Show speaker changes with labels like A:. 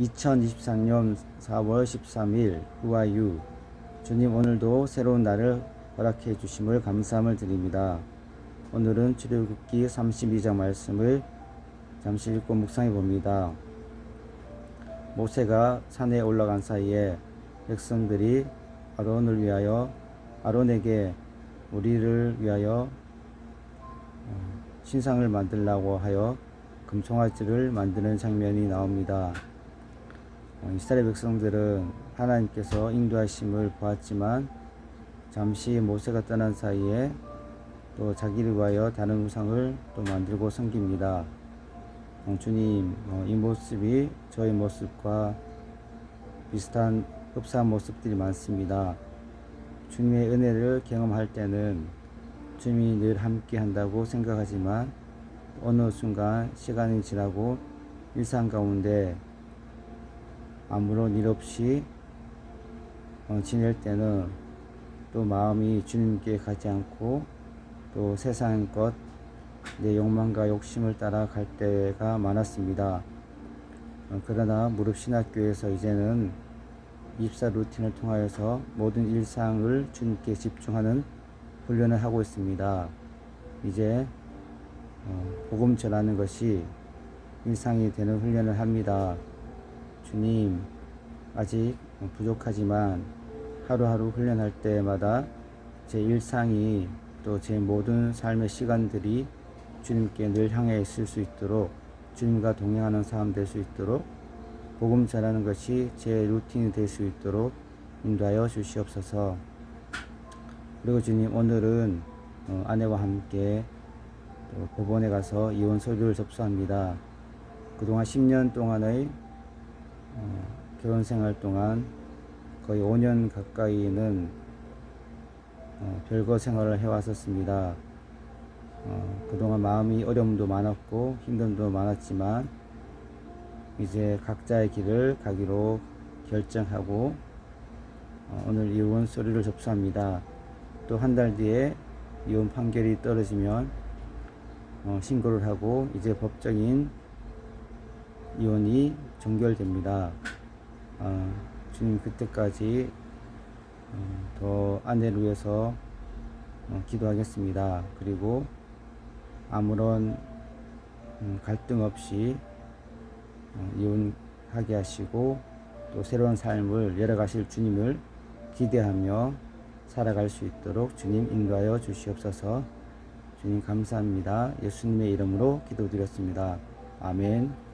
A: 2023년 4월 13일 후아유 주님 오늘도 새로운 날을 허락해 주심을 감사함을 드립니다. 오늘은 출애굽기 32장 말씀을 잠시 읽고 묵상해 봅니다. 모세가 산에 올라간 사이에 백성들이 아론을 위하여 아론에게 우리를 위하여 어, 신상을 만들라고 하여 금송아지를 만드는 장면이 나옵니다. 어, 이스라엘 백성들은 하나님께서 인도하심을 보았지만 잠시 모세가 떠난 사이에 또 자기를 위하여 다른 우상을 또 만들고 섬깁니다. 어, 주님, 어, 이 모습이 저희 모습과 비슷한 흡사한 모습들이 많습니다. 주님의 은혜를 경험할 때는 주님이 늘 함께 한다고 생각하지만 어느 순간 시간이 지나고 일상 가운데 아무런 일 없이 어, 지낼 때는 또 마음이 주님께 가지 않고 또 세상 것, 내 욕망과 욕심을 따라 갈 때가 많았습니다. 어, 그러나 무릎 신학교에서 이제는 입사 루틴을 통하여서 모든 일상을 주님께 집중하는 훈련을 하고 있습니다. 이제 어, 복음 전하는 것이 일상이 되는 훈련을 합니다. 주님, 아직 부족하지만 하루하루 훈련할 때마다 제 일상이 또 제 모든 삶의 시간들이 주님께 늘 향해 있을 수 있도록 주님과 동행하는 삶될수 있도록 복음 전하는 것이 제 루틴이 될 수 있도록 인도하여 주시옵소서. 그리고 주님 오늘은 어, 아내와 함께 또 법원에 가서 이혼 서류를 접수합니다. 그동안 10년 동안의 어, 결혼 생활 동안 거의 5년 가까이는 어, 별거 생활을 해왔었습니다. 어, 그동안 마음이 어려움도 많았고 힘듦도 많았지만 이제 각자의 길을 가기로 결정하고 어, 오늘 이혼 서류를 접수합니다. 또 한 달 뒤에 이혼 판결이 떨어지면 어, 신고를 하고 이제 법적인 이혼이 종결됩니다. 어, 주님 그때까지 어, 더 아내를 위해서 어, 기도하겠습니다. 그리고 아무런 음, 갈등 없이 어, 이혼하게 하시고 또 새로운 삶을 열어가실 주님을 기대하며 살아갈 수 있도록 주님 인도하여 주시옵소서. 주님 감사합니다. 예수님의 이름으로 기도드렸습니다. 아멘.